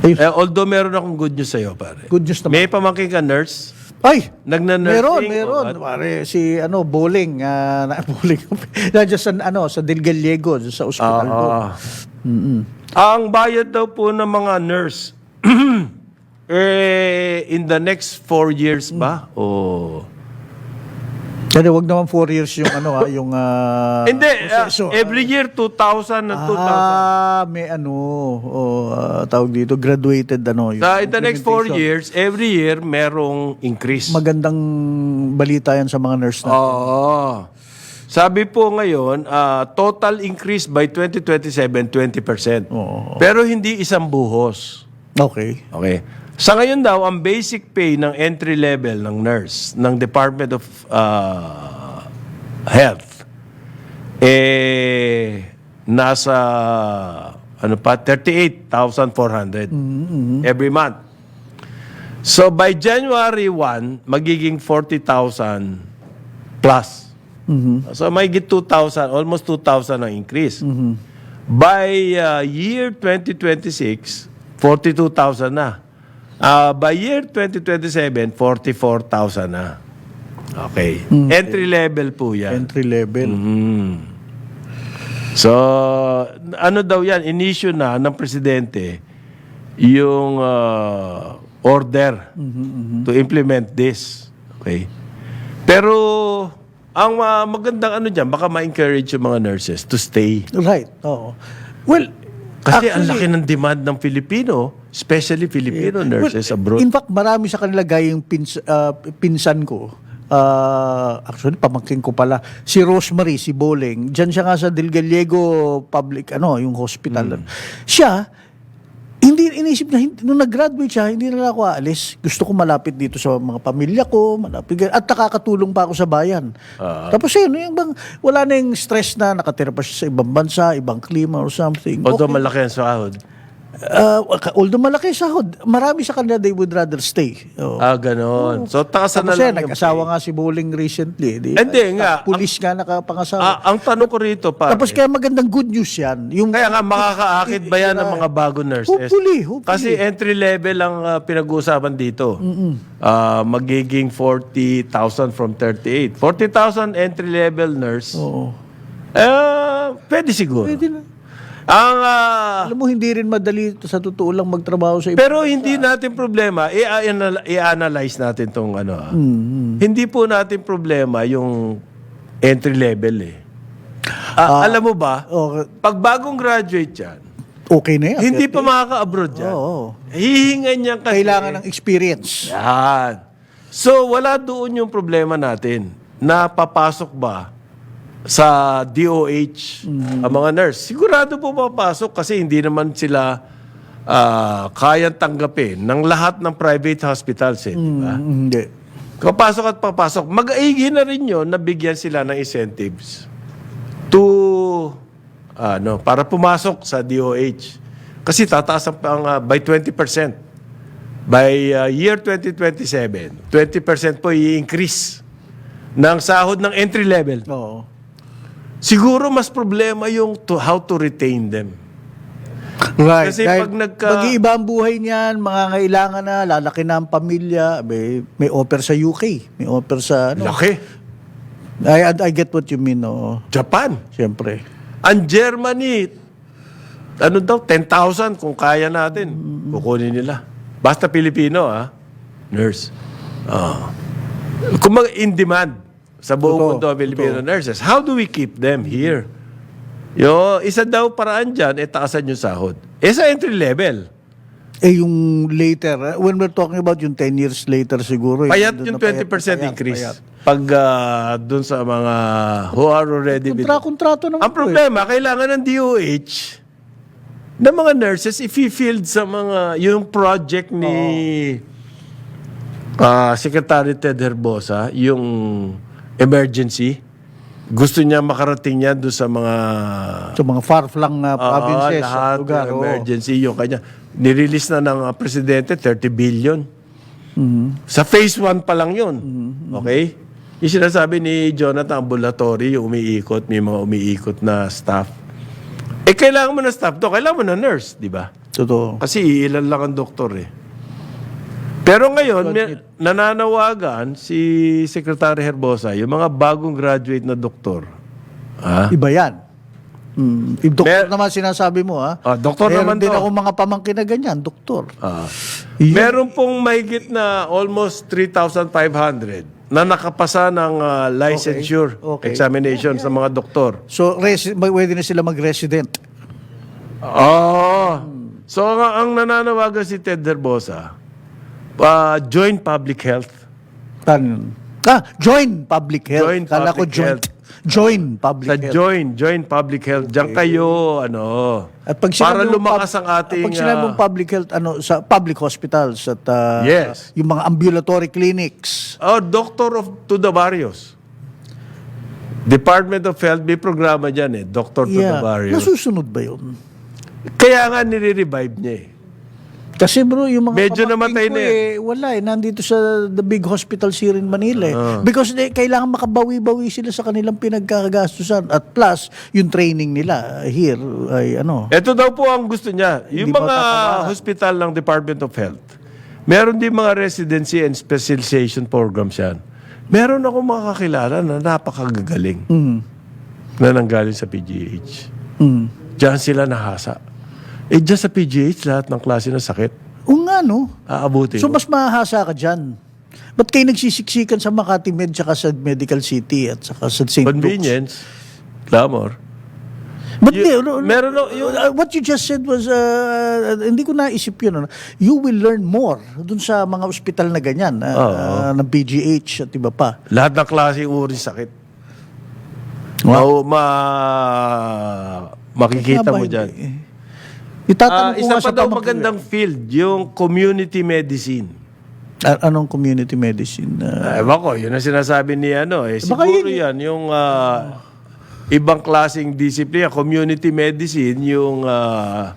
Eh, although meron akong good news sa'yo, pare. good news naman. May pamangkin ka nurse? Ay, Nagna-nursing? meron, meron. what? Pare, si ano, bowling, ah, na, bowling. Nandiyan sa, ano, sa Del Gallego, sa ospital ko. Ah. Ang bayad daw po ng mga nurse, eh, in the next four years ba? O... Kasi wag naman 4 years yung ano ha, yung ah, Hindi, ah, proseso. every year 2,000 na 2,000. Ah, may ano, oh, ah, tawag dito, graduated ano. Yung Sa in the next four implementation. years, every year merong increase. Magandang balita yan sa mga nurse na. Oo. Sabi po ngayon, ah, total increase by 2027, 20%. Oo. Pero hindi isang buhos. Okay. Okay. Sa ngayon daw, ang basic pay ng entry level ng nurse ng Department of ah, Health eh nasa ano pa 38,400 every month. So by January 1, magiging 40,000 plus. So may 2,000, almost 2,000 ang increase. By uh, year 2026, 42,000 na. Uh, by year 2027, 44,000 na. Okay. Entry level po yan. Entry level. Mm. So, ano daw yan? Inisyo na ng presidente yung uh, order to implement this. Okay? Pero, ang uh, magandang ano dyan, baka ma-encourage yung mga nurses to stay. Right. Oo. Well, Kasi ang laki ng demand ng Filipino, especially Filipino nurses abroad. In fact, marami sa kanila gayang pins, ah, pinsan ko. Ah, actually, pamangkin ko pala. Si Rosemary, si Bowling. Diyan siya nga sa Del Gallego Public, ano, yung hospital. Hmm. Siya, hindi inisip na, hindi- nung nag-graduate siya, hindi na ako aalis. Gusto ko malapit dito sa mga pamilya ko, malapit, at nakakatulong pa ako sa bayan. Ah. Tapos yun, yung bang, wala na yung stress na nakatira pa siya sa ibang bansa, ibang klima or something. Although Okay. malaki ang sahod. Uh, although malaki sahod, marami sa kanila they would rather stay. Oh. Ah, ganon. So, takasan na lang yung nag-asawa nga si Bowling recently. Di, Hindi nga. Pulis nga nakapangasawa. Ah, ang tanong ko rito, pa. Tapos kaya magandang good news yan. Yung, Kaya nga, makakaakit ba yan ng mga bago nurses? Hopefully, hopefully. Kasi entry level ang ah, pinag-uusapan dito. Ah, magiging 40,000 from 38. 40,000 entry level nurse. Oo. Eh, pwede siguro. Pwede na. Ang, ah, Alam mo, hindi rin madali sa totoo lang magtrabaho sa iba. pero hindi natin problema, i-anal- i-analyze natin tong ano. ah. Mm-hmm. Hindi po natin problema yung entry level eh. Ah, alam mo ba, Oh, pag bagong graduate yan, okay na yan. hindi pa makaka-abroad yan. Oo. Hihingan niya kasi. Kailangan ng experience. Yan. So, wala doon yung problema natin na papasok ba sa DOH ang mga nurse. Sigurado po papasok kasi hindi naman sila ah, kayang tanggapin ng lahat ng private hospitals eh, di ba? Mm, Hindi. Kapasok at papasok, mag-aigi na rin yun na bigyan sila ng incentives to, ano, para pumasok sa DOH. Kasi tataas ang, ah, by 20%. By ah, year 2027, 20% po i-increase ng sahod ng entry level. Oo. Siguro mas problema yung to, how to retain them. Right. Kasi Dahil pag nagka- Mag-iiba ang buhay niyan, mga kailangan na, lalaki na ang pamilya, may, may offer sa UK, may offer sa, ano. Laki. I, I get what you mean, oo. Japan. Siyempre. Ang Germany, ano daw, 10,000 kung kaya natin. Kukunin nila. Basta Pilipino, ah. Nurse. Ah. Kung mag in demand sa buong mundo ang Filipino nurses, how do we keep them here? Yo, isa daw paraan dyan, eh, taasan yung sahod. Eh, sa entry level. Eh, yung later, eh, when we're talking about yung 10 years later siguro. Payat doon yung na payat, 20% payat, increase. payat. Pag ah, dun sa mga who are already with Kontra, kontrato naman Ang po eh. problema, kailangan ng DOH ng mga nurses i-field sa mga yung project ni ah, Secretary Ted Herbosa, yung emergency. Gusto niya makarating niya doon sa mga Sa mga far-flung uh, ah, provinces, lahat lugar. emergency yung kanya. Nirelease na ng ah, presidente 30 billion. Mm-hmm. Sa phase 1 pa lang yun. Okay? Yung sinasabi ni Jonathan Ambulatory, yung umiikot, may mga umiikot na staff. Eh, kailangan mo na staff to, kailangan mo na nurse, di ba? Totoo. Kasi ilan lang ang doktor eh. Pero ngayon, may, nananawagan si Secretary Herbosa, yung mga bagong graduate na doktor. Ah, Iba yan. Hmm. Yung doktor Mer- naman sinasabi mo, ha? Ah, doktor Meron naman din to. ako mga pamangkin na ganyan, doktor. ah. Yun. Meron pong mahigit na almost 3,500 na nakapasa ng ah, licensure Okay. Okay. examination sa mga doktor. So, resi- pwede na sila mag-resident. Oh. So ang, ang nananawagan si Ted Herbosa, uh, join public health. Yun? Ah, join public health. Join Kala ko public joint. health. Join public Sa health. join, join public health. Diyan kayo, ano, At pag para mong lumakas ang ating... Pag sinabi ah, mong public health, ano, sa public hospitals at ah, Yes. yung mga ambulatory clinics. oh, Doctor of to the Barrios. Department of Health, may programa dyan eh. Doctor to the Yeah. Barrios. Nasusunod ba yun? Kaya nga nire-revive niya eh. Kasi bro, yung mga Medyo namatay ko na eh, wala eh. Nandito sa the big hospitals here in Manila eh. Ah. Because they, kailangan makabawi-bawi sila sa kanilang pinagkagastusan. At plus, yung training nila here ay ano. Ito daw po ang gusto niya. Yung Hindi mga hospital ng Department of Health, meron din mga residency and specialization programs yan. Meron ako mga kakilala na napakagagaling Mm. na nanggaling sa PGH. Mm. Diyan sila nahasa. Eh, diyan sa PGH, lahat ng klase ng sakit, O nga no. aabutin. So mo. mas mahahasa ka dyan. Ba't kayo nagsisiksikan sa Makati Med tsaka sa Medical City at saka sa St. Luke's? Convenience, glamour. But You- meron no- yung- uh, what you just said was, uh, hindi ko naisip yun. Ano? You will learn more dun sa mga ospital na ganyan, uh, uh, ng PGH at iba pa. Lahat ng klase uri sakit. Ma, ma, makikita Nga ba mo hindi? dyan. Itatanong Ah, ko isa nga pa daw pamangkin- magandang field, yung community medicine. A- anong community medicine? Uh, Uh, ewan ko, yun ang sinasabi ni ano. Eh, Baka siguro yun- yan, yung ah, ibang klaseng disiplina, community medicine, yung ah,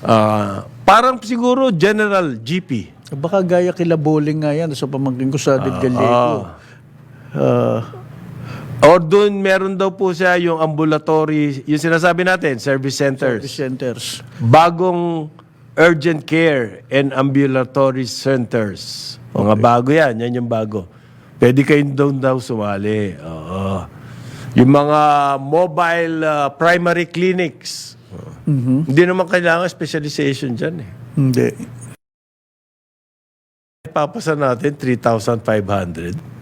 ah, parang siguro general GP. baka gaya kila bowling nga yan sa pamangkin ko sa David Gallego. Ah. Or doon meron daw po siya yung ambulatory, yung sinasabi natin, service centers. service centers. Bagong urgent care and ambulatory centers. Mga bago yan, yan yung bago. Pwede kayong doon daw sumali. Oo. Yung mga mobile uh, primary clinics. Hindi naman kailangan specialization dyan eh. Hindi. Papasa natin 3,500.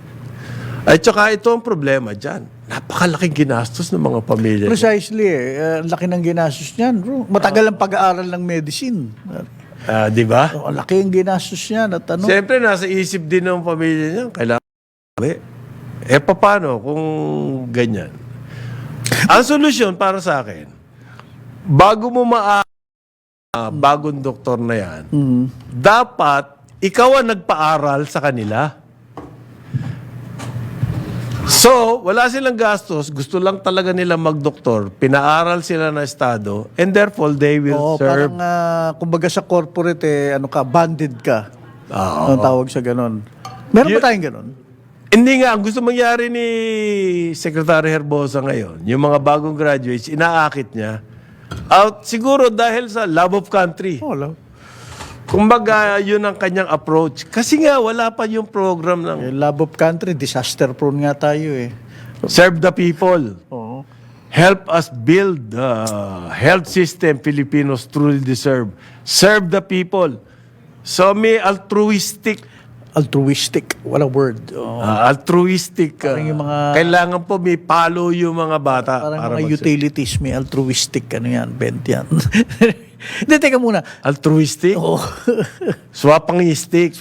At saka ito ang problema dyan. Napakalaking ginastos ng mga pamilya. Precisely eh. Uh, laki ng ginastos niyan, bro. Matagal ang pag-aaral ng medicine. Uh, Ah, di ba? oh, laki ang ginastos niyan at ano. Siyempre, nasa isip din ng pamilya niya, kailangan. Eh, paano kung ganyan? Ang solusyon para sa akin, bago mo ma bagong doktor na yan, Mhm. dapat ikaw ang nagpaaral sa kanila. So, wala silang gastos, gusto lang talaga nila magdoktor, pinaaral sila na estado, and therefore they will Oo, serve. parang ah, kumbaga sa corporate eh, ano ka, banded ka. Oo. Ang tawag sa ganon. Meron ba tayong ganon? Hindi nga, ang gusto mangyari ni Secretary Herbosa ngayon, yung mga bagong graduates, inaakit niya. Out, siguro dahil sa love of country. Oh, Wala. Kumbaga, yun ang kanyang approach. Kasi nga, wala pa yung program ng Eh, love of country, disaster prone nga tayo eh. Serve the People. Oo. Help us build the health system Filipinos truly deserve. Serve the people. So may altruistic Altruistic. Wala word. Oo. ah, altruistic ah, Parang yung mga- kailangan po may palo yung mga bata Parang para mga mag- utilities, may altruistic, ano yan, bent yan. Hindi, teka muna. altruistic Oo. swapangistic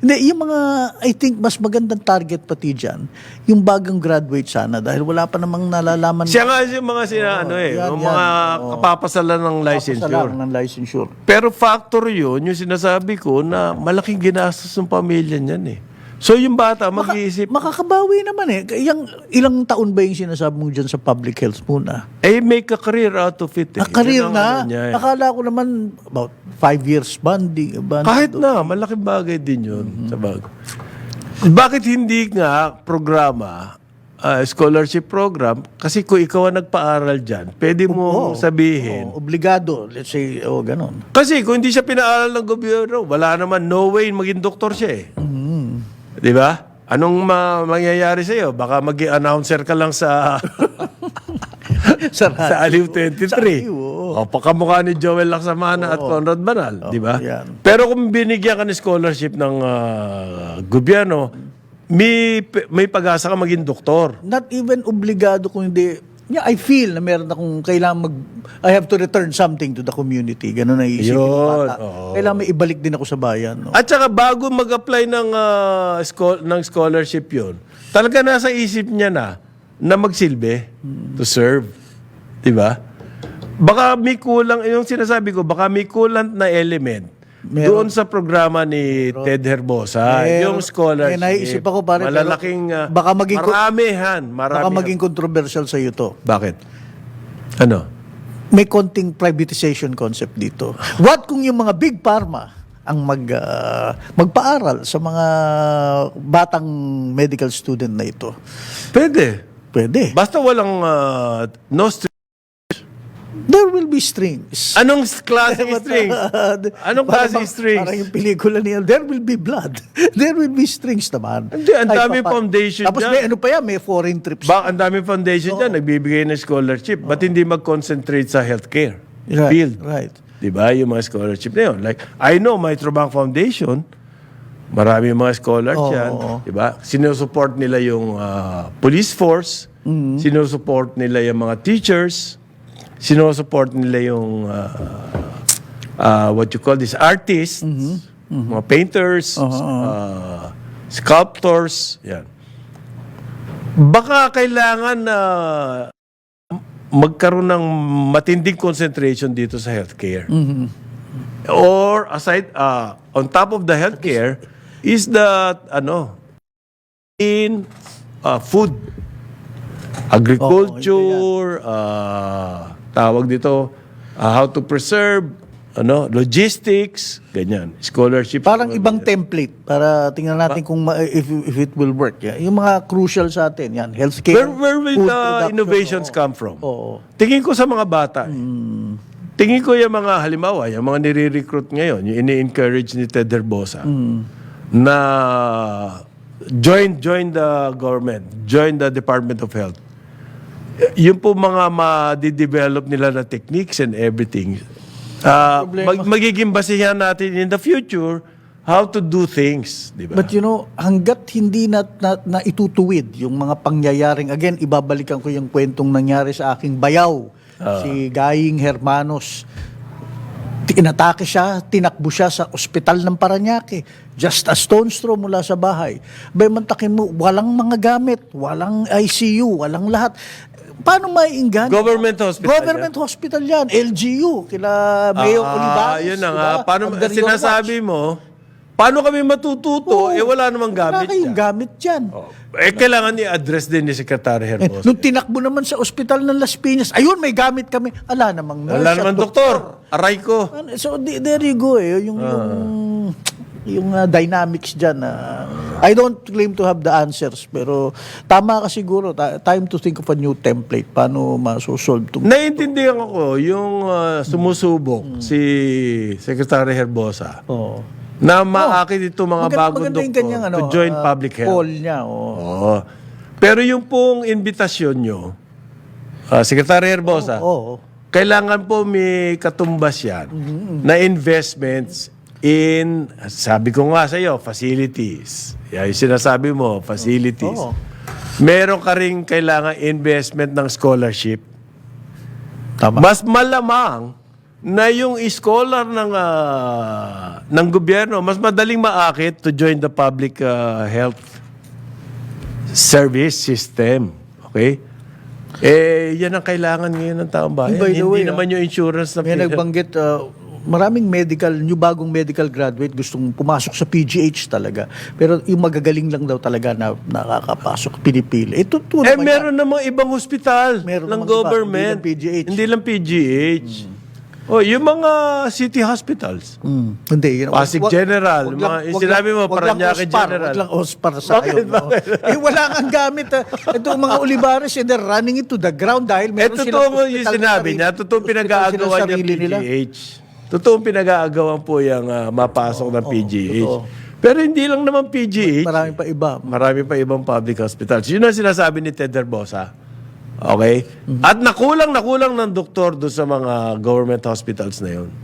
Hindi, yung mga, I think, mas magandang target pati dyan, yung bagong graduate sana, dahil wala pa namang nalalaman. siya nga yung mga sina ano eh yan, yung yan. mga Oo. kapapasalan ng licensure ng licensure. pero factor yun yung sinasabi ko na malaking ginastos ng pamilya niyan eh so yung bata mag-iisip Makakabawi naman eh. Yung, ilang taon ba yung sinasabi mo dyan sa public health muna? eh make a career out of it eh. A career Yun ang na? ano niya eh. Akala ko naman about five years bandi. bandi Kahit na, malaking bagay din yun sa bago. Bakit hindi nga programa ah, scholarship program, kasi kung ikaw ang nagpaaral dyan, pwede mo sabihin. Oo, obligado, let's say, oh, ganon. Kasi kung hindi siya pinaaral ng gobyerno, wala naman, no way maging doktor siya eh. Di ba? Anong ma- mangyayari sa'yo? Baka mag announcer ka lang sa Sa sa Aliw 23. Sa Aliw, oo. O, pakamukha ni Joel Laksamana at Conrad Banal, di ba? yan. Pero kung binigyan ka ng scholarship ng ah, gobyerno, may, may pag-asa ka maging doktor. Not even obligado kung hindi, yeah, I feel na meron akong kailangan mag, I have to return something to the community. Ganon na isip Yun, oo. Kailangan may ibalik din ako sa bayan. No? At saka bago mag-apply ng, ah, scho- ng scholarship yun, talaga nasa isip niya na na magsilbi to serve. Di ba? Baka may kulang, yung sinasabi ko, baka may kulang na element doon sa programa ni Ted Herbosa. Meron. yung scholarship. Eh, naiisip ako, pare, pero Malalaking, ah, baka maging ko- maramihan. Baka maging controversial sa iyo to. Bakit? Ano? May konting privatization concept dito. What kung yung mga big pharma ang mag ah, magpaaral sa mga batang medical student na ito? Pwede. Pwede. Basta walang ah, no. There will be strings. Anong klaseng strings? Anong klaseng strings? Parang yung pelikula niya, there will be blood. there will be strings naman. Hindi, ang pa- foundation Tapos dyan. may ano pa yan, may foreign trips. Ba, ang daming foundation dyan, nagbibigay ng scholarship. Ba't hindi mag-concentrate sa healthcare Right, field? right. Di ba? Yung mga scholarship na yun. Like, I know, my Trubang Foundation, marami yung mga scholars Oo, yan. oo. Di ba? Sinusupport nila yung ah, police force, Mm-hmm. sinusupport nila yung mga teachers, sinusupport nila yung ah, ah, what you call this, artists, Mm-hmm. mga painters, ah, sculptors, yan. Baka kailangan na magkaroon ng matinding concentration dito sa healthcare. Or aside, uh, on top of the healthcare, is the, ano, in uh, food, agriculture, uh, tawag dito, uh, how to preserve, ano, logistics, ganyan, scholarship. Parang ibang template para tingnan natin kung ma- if, if it will work. Yeah. Yung mga crucial sa atin, yan, healthcare, Where, where will food the production, innovations oo. come from? Oo. Tingin ko sa mga bata. eh. Tingin ko yung mga, halimbawa, yung mga nire-recruit ngayon, yung ini-encourage ni Ted Herbosa, na join join the government, join the Department of Health. Yung po mga ma-develop nila na techniques and everything, ah, mag- magiging basihan natin in the future how to do things, di ba? But you know, hanggat hindi na, na, na itutuwid yung mga pangyayaring, again, ibabalikan ko yung kwentong nangyari sa aking bayaw, Ah. si Gaying Hermanos. Inatake siya, tinakbo siya sa ospital ng Paranaque. Just a stone's throw mula sa bahay. Bay mantakin mo, walang mga gamit, walang ICU, walang lahat. Paano maiinggan? Government hospital Government hospital yan. LGU, kila Mayo Ah, Olivares. yun na diba? nga. Paano, Under your sinasabi mo, paano kami matututo? eh, wala namang Wala gamit kayong yan. gamit dyan. Eh, kailangan i-address din ni Secretary Eh, nung tinakbo naman sa ospital ng Las Piñas, ayun, may gamit kami. Ala namang nurse Wala at naman doktor. Aray ko. Ano, So, di- there you go eh. Yung, yung, yung uh, dynamics dyan. uh, I don't claim to have the answers, pero tama ka siguro. Ta- time to think of a new template. Paano masosolve itong... Naiintindihan ko yung ah, sumusubok si Secretary Herbosa Oo. Na maakit itong mga Maganda- bagong maganda yung doktor kanyang, ano, to join uh, public health. Call niya. oo. Oo. Pero yung pong invitasyon nyo, ah, Secretary Herbosa, Oo. kailangan po may katumbas yan Mm-hmm. na investments in, sabi ko nga sa iyo, facilities. Yan yung sinasabi mo, facilities. Oo. Meron ka rin kailangan investment ng scholarship. Tama. Mas malamang na yung scholar ng ah, ng gobyerno mas madaling maakit to join the public ah, health service system. Okay? Eh, yan ang kailangan ngayon ng taong bayan. By the Hindi way, naman yung insurance na May nagbanggit, uh, maraming medical, new bagong medical graduate gustong pumasok sa PGH talaga. Pero yung magagaling lang daw talaga na nakakapasok, pinipili. Ito, Eh, yan. meron namang ibang hospital Meron ng namang iba, government. hindi lang PGH. Hindi lang PGH. Oh, yung mga city hospitals. Mm, hindi. Yun, Pasig General, mga- yung sinabi mo, wag Paranaque General. Wag lang Ospar sa Bakit, iyo. bakit? eh, wala kang gamit. ah. Ito mga Olivares, and they're running into the ground dahil Eh, meron totoo mo yung sinabi niya, totoo pinag-aagawan niya PGH. Totoo pinag-aagawan po yung ah, mapasok ng PGH. totoo. Pero hindi lang naman PGH. Marami pa iba. Marami pa ibang public hospitals. Yun ang sinasabi ni Ted Herbosa. Okay? At nakulang, nakulang ng doktor doon sa mga government hospitals na yun.